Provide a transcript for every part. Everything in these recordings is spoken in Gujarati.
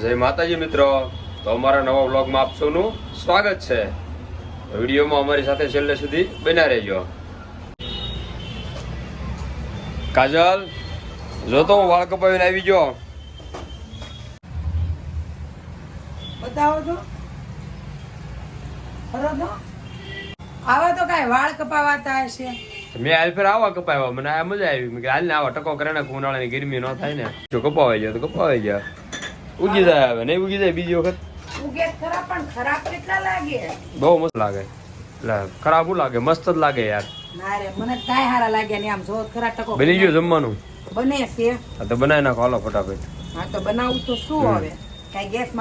જય માતાજી મિત્રો. તો અમારા નવા બ્લોગમાં આપ સૌનું સ્વાગત છે. વિડીયોમાં અમારી સાથે છેલ્લે સુધી બન્યા રહેજો. કાજલ જો તો હું વાળ કપાવીને આવી ગયો. બતાવો તો. ખરો તો. આવા તો કાંઈ વાળ કપાવાતા હશે. મેં હાલ ફેર આવા કપાવ્યા. મને આ મજા આવી. મેં હાલ ને આવા ટકો કરે ને ઉનાળાની ગરમી ન થાય ને. જો કપાવાઈ જાય તો કપાવાઈ જાય ઉગી જાય હવે નહીં ઉગી જાય બીજી વખત? ઉગે ખરા પણ ખરાબ કેટલા લાગે? બહુ મસ્ત લાગે. એટલે ખરાબ શું લાગે? મસ્ત જ લાગે યાર. ના મને કાંઈ હારા લાગ્યા નહીં આમ. જો ખરા ટકો બની ગયું જમવાનું? બને છે. તો બનાવી નાખો હાલો ફટાફટ. હા તો બનાવું તો શું હવે? ગેસ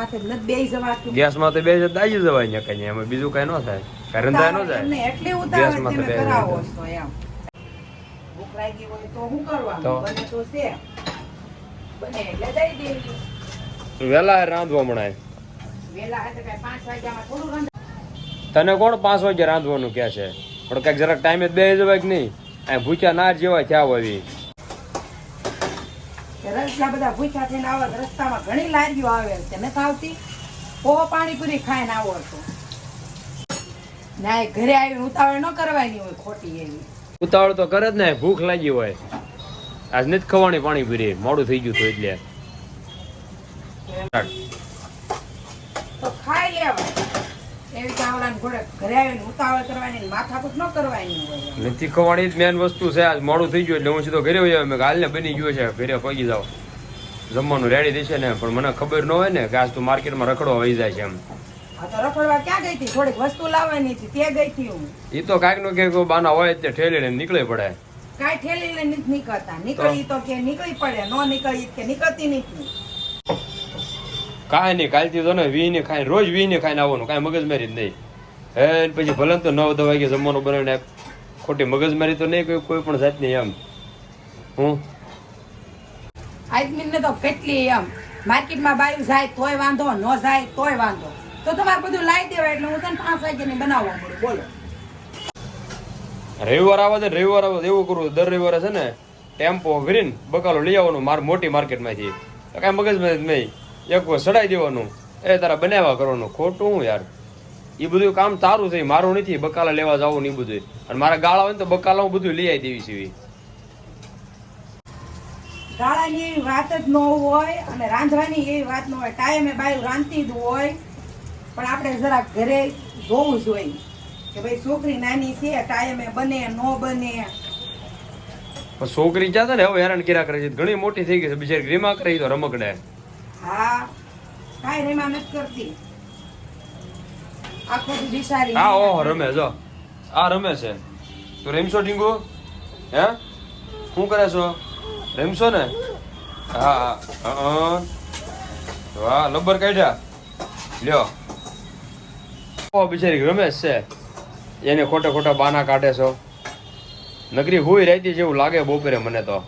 માથે બે જ દાજી જવાય ને કઈ એમાં બીજું કઈ ન થાય. કઈ રંધાય ન જાય. એમને એટલી ઉતાવળ તો. ભૂખ લાગી હોય શું કરવાનું? બને તો છે. બને એટલે દઈ દેવી. વેલા રાંધવા મણાય તને કોણ પાંચ વાગે રાંધવાનું કે છે? પણ કંઈક જરાક ટાઈમે બે જવાય કે નહીં? આ ભૂચા ના જેવા થયા હોય રસ્તા બધા ભૂખ્યા થઈને આવા રસ્તામાં ઘણી લારીઓ આવે છે. નથી આવતી? પોહો પાણીપુરી ખાઈને આવો છો. ના ઘરે આવીને ઉતાવળ ન કરવાની હોય ખોટી એવી. ઉતાવળ તો કરે જ ને ભૂખ લાગી હોય. આજ નથી ખવાની પાણીપુરી મોડું થઈ ગયું હતું એટલે. તો ખાઈ લેવાય એવી ચાવડાને ઘોડે ઘરે આવીને ઉતાવળ કરવાની માથાકૂટ ન કરવાની હોય નથી ખવાની જ મેન વસ્તુ છે. આજ મોડું થઈ ગયું એટલે હું સીધો ઘરે હોય મેં હાલ ને બની ગયો છે. ઘરે પગી જાવ. જમવાનું રેડી દેશે ને. પણ મને ખબર ન હોય ને કે આજ તું માર્કેટમાં રખડો વહી જાય છે એમ. રખડવા ક્યાં ગઈ હતી? થોડીક વસ્તુ લાવવાની હતી. તે ગઈ હતી હું. એ તો કાંઈકનું ક્યાંક બાના હોય તે ઠેલીને નીકળે પડે. કાંઈ ઠેલીને નીકળતા. નીકળી તો કે નીકળી પડે. ન નીકળી કે નીકળતી નથી. કાંઈ નહીં કાલથી તો ને વી ને રોજ વી ને ખાઈને આવવાનું કાંઈ મગજમારી જ નહીં. હે પછી ભલે તો નવ દસ વાગે જમવાનું બનાવીને. ખોટી મગજમારી તો નહીં કોઈ કોઈ પણ જાતની એમ. હું? આદમીને તો કેટલી એમ. માર્કેટમાં બાયું જાય તોય વાંધો ન જાય તોય વાંધો. તો તમારે બધું લાવી દેવાય એટલે હું તને પાંચ વાગ્યાની બનાવવા મળું બોલો. રવિવાર આવે છે રવિવાર આવે એવું કરું દર રવિવારે છે ને ટેમ્પો ભરીને બકાલો લઈ આવવાનું માર મોટી માર્કેટમાંથી. કાંઈ મગજમારી જ નહીં. એક વાર સડાઈ દેવાનું. એ તારા બનાવ્યા કરવાનું. ખોટું હું યાર. એ બધું કામ તારું છે મારું નથી. બકાલા લેવા જવું ને એ બધું અને મારા ગાળા હોય ને તો બકાલા હું બધું લઈ આવી દેવી છે. ગાળાની એવી વાત જ ન હોય અને રાંધવાની એવી વાત ન હોય. ટાઈમે બાયું રાંધતી જ હોય. પણ આપણે જરાક ઘરે જોવું જોઈએ. કે ભાઈ છોકરી નાની છે ટાઈમે બને ન બને. છોકરી ક્યાં ને? હવે હેરાન કર્યા કરે છે. ઘણી મોટી થઈ ગઈ છે. બિચારી રીમા કરે તો રમકડે. હા કાંઈ રેમાં નથી કરતી. આખો દી બિચારી હા ઓહો રમે જો. આ રમે છે. તું રમશો ઢીંગુ? હે? શું કરે છો? રમશો ને? હા હા. વાહ લબ્બર કાઢ્યા. લ્યો. ઓ બિચારી રમેશ છે. એને ખોટા ખોટા બાના કાઢે છો. નગરી હુઈ રહેતી જેવું લાગે બપોરે મને તો.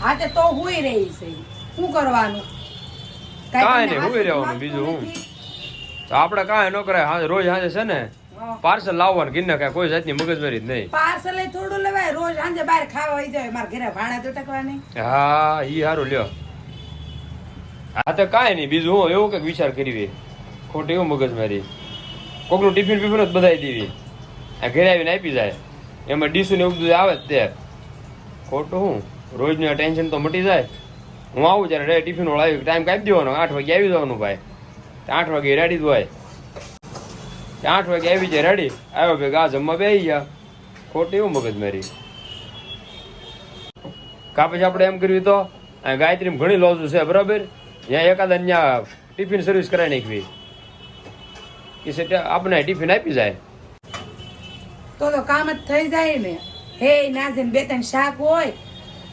હા તો હુઈ રહી છે. શું કરવાનું? કાંઈ નહીં, હુઈ રહેવાનું, બીજું હું. તો આપણે કાંઈ ન કરાય હા રોજ હાજે છે ને પાર્સલ લાવવાનું કિન્ને કાંઈ કોઈ જાતની મગજમારી જ નહીં. પાર્સલ થોડું લેવાય રોજ સાંજે બહાર ખાવા આવી જાય મારા ઘરે ભાણા તો ટકવાની. હા ઈ સારું લ્યો. હા તો કાંઈ નહીં બીજું હું એવું કંઈક વિચાર કરવી. ખોટી એવું મગજમારી. કોકનું ટિફિન બિફિન જ બધાઈ દેવી. આ ઘરે આવીને આપી જાય. એમાં ડીશું ને એવું બધું આવે જ તે. ખોટું હું? રોજનું ટેન્શન તો મટી જાય. હું આવું ત્યારે રે ટિફિન વાળા ટાઈમ કાપી દેવાનો. આઠ વાગે આવી જવાનું ભાઈ. આઠ વાગે રેડી જ હોય. આઠ વાગે આવી જાય રેડી આવ્યો ભાઈ ગા જમવા બે ગયા. ખોટી એવું મગજ મારી. કા પછી આપણે એમ કર્યું તો, આ ગાયત્રી ઘણી લોજુ છે, બરાબર? ત્યાં એકાદા ત્યાં ટિફિન સર્વિસ કરાવી નાખવી. એ સેટ આપણે ટિફિન આપી જાય. તો તો કામ જ થઈ જાય ને. હે નાઝીન બે ત્રણ શાક હોય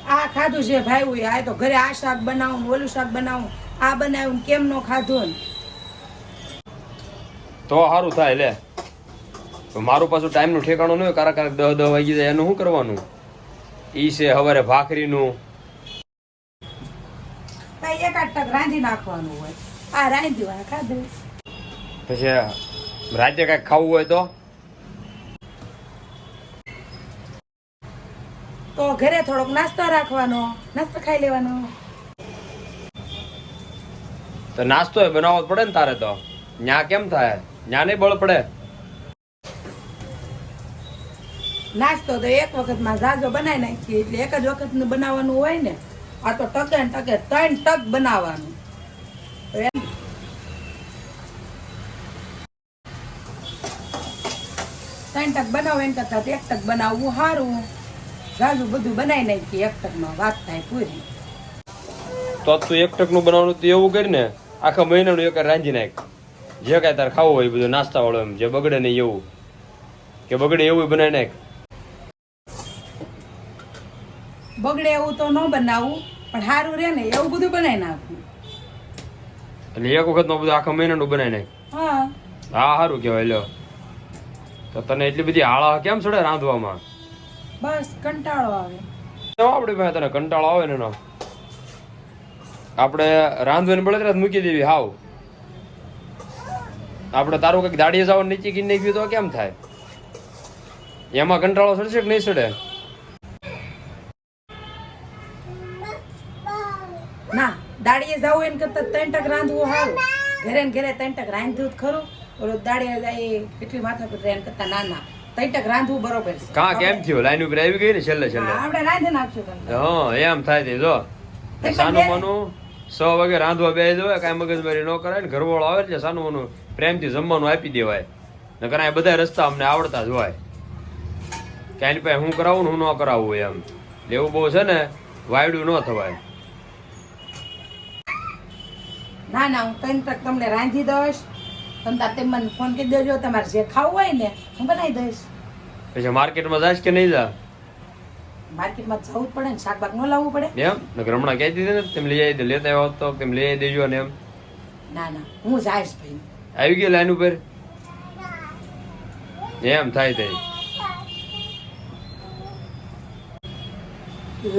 આ ખાધું છે ભાઈ આ તો ઘરે આ શાક બનાવું ઓલું શાક બનાવું. આ બનાવ્યું કેમ નો ખાધું તો સારું થાય લે. મારું પાછું ટાઈમનું ઠેકાણું નહીં કારણ કારક દહ દહ વાગી જાય એનું શું કરવાનું? ઈ છે હવારે ભાખરીનું. ભાઈ એકાદ ટક રાંધી નાખવાનું હોય. આ રાંધ્યું આ ખાધું. પછી રાતે કાંઈક ખાવું હોય તો? તો ઘરે થોડોક નાસ્તો રાખવાનો. નાસ્તો ખાઈ લેવાનો. તો નાસ્તો એ બનાવવો પડે ને તારે તો. ન્યા કેમ થાય? ન્યા નહીં બળ પડે. નાસ્તો તો એક વખતમાં ઝાઝો બનાવી નાખીએ એટલે એક જ વખતનું બનાવવાનું હોય ને આ તો ટકે ને ટકે ત્રણ ટક બનાવવાનું. ત્રણ ટક બનાવો એમ કરતા એક ટક બનાવવું સારું. ઝાઝું બધું બનાવી નાખીએ એક ટકમાં વાત થાય પૂરી. તો તું એકટકનું બનાવવાનું તો એવું કરી ને આખા મહિનાનું એક રાંધી નાખ. જે કાંઈ તારે ખાવું હોય બધું નાસ્તા વાળો એમ જે બગડે નહીં એવું. કે બગડે એવું બનાવી નાખ. બગડે એવું તો ન બનાવું પણ સારું રહે ને એવું બધું બનાવી નાખું. એટલે એક વખત બધું આખા મહિનાનું બનાવી નાખ. હા. હા સારું કહેવાય લ્યો. તો તને એટલી બધી હાળા કેમ ચડે રાંધવામાં? બસ કંટાળો આવે. આપણી પાસે તને કંટાળો આવે ને એનો. આપણે રાંધવાની બળતરા મૂકી દેવી હાવ. આપણે તારું કંઈક દાડીએ જાવ નીચે કીને નાખ્યું તો કેમ થાય? એમાં કંટાળો સડશે કે નહીં સડે? ના દાડીએ જાવ એને કરતા ત્રણ ટક રાંધવું સારું ઘરે ને ઘરે ત્રણ ટક રાંધ્યું ખરું. ઓલો દાડીએ જાય કેટલી માથા પર કરતા ના ના. ત્રણ રાંધવું બરોબર છે. કાં કેમ થયું? લાઈન ઉપર આવી ગઈ ને છેલ્લે છેલ્લે? આપણે રાંધી નાખશું તમને. હા એમ થાય તે જો. સાનું બે- સો વાગે રાંધવા બે જવાય કાંઈ મગજમારી ન કરાય ને ઘરવાળો આવે એટલે સાનું માનું પ્રેમથી જમવાનું આપી દેવાય. નકર આ બધા રસ્તા અમને આવડતા જ હોય. કે પાસે હું કરાવું ને હું ન કરાવું એમ. એવું બહુ છે ને વાયડું ન થવાય. ના ના હું તમને રાંધી દઈશ. તમે તાતે મને ફોન કરી દેજો તમારે જે ખાવું હોય ને હું બનાવી દઈશ. પછી માર્કેટમાં જાશ કે નહીં જા? માર્કેટમાં જવું જ પડે ને શાકભાગ ન લાવવું પડે? એમ? નગર હમણાં કહી દીધી ને તેમ લઈ આવી લેતા આવ્યો તો તેમ લઈ આવી દેજો ને એમ. ના ના હું જાઈશ ભાઈ. આવી ગયો લાઈન ઉપર? એમ થાય તે.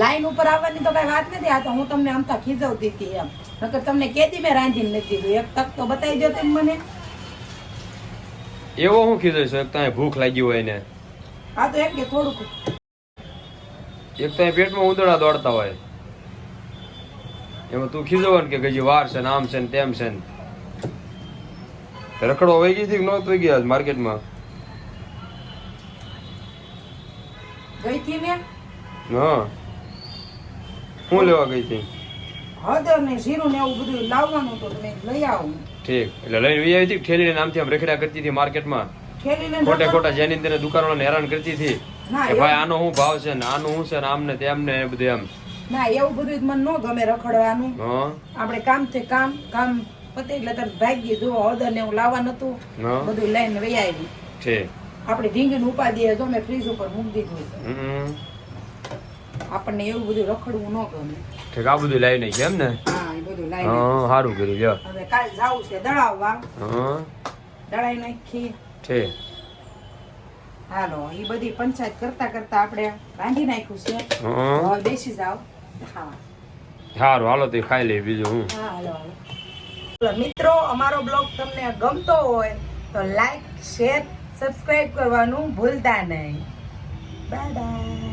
લાઈન ઉપર આવવાની તો કઈ વાત નથી આ તો હું તમને આમ તો ખીજવતી હતી એમ. નકર તમને કેદી મેં રાંધીને નથી દીધું. એક તક તો બતાવી દો તેમ મને. એવો હું કીધું છે એક તો ભૂખ લાગી હોય ને આ તો એક કે થોડુંક. એક તો પેટમાં ઉંદરડા દોડતા હોય. એમાં તું ખીજવાનું કે કઈ વાર છે ને આમ છે ને તેમ છે ને. રખડો વહી ગઈ હતી કે નહોતું ગયા માર્કેટમાં? ગઈ હતી મેં હા. શું લેવા ગઈ હતી? હળદર ને જીરું ને એવું બધું લાવવાનું તો તમે લઈ આવો. ઠીક. એટલે લઈને વી આવી હતી ઠેલી ઠેલીને આમથી આમ રખડ્યા કરતી હતી માર્કેટમાં. ખોટે ખોટા જેની અંદર દુકાનવાળાને હેરાન કરતી હતી. કે ભાઈ આનો શું ભાવ છે ને આનું શું છે ને આમને તેમને એ બધું એમ. ના એવું બધું મને ન ગમે રખડવાનું. આપણે કામથી કામ કામ પતે એટલે તાર ભાગી જો ઓર્ડર ને એવું લાવવા નતું. બધું લઈને વહી આવી ઠીક. આપણે ઢીંગીને ઉપાડીએ જો મેં ફ્રીજ ઉપર મૂકી દીધું છે હમ. આપણને એવું બધું રખડવું ન ગમે. ઠીક આ બધું લઈને છે એમ ને? હા. બધું લાઈ હા સારું કર્યું જો હવે કાલ જાવું છે દળાવવા. હા. દળાઈ નાખી ઠીક હાલો એ બધી પંચાયત કરતા કરતા આપણે રાંધી નાખ્યું છે. હા. હવે બેસી જાવ ખાવા. સારું હાલો તે ખાઈ લે બીજું હું. હાલો હાલો. મિત્રો અમારો બ્લોગ તમને ગમતો હોય તો લાઈક શેર સબસ્ક્રાઇબ કરવાનું ભૂલતા નહીં. Bye bye.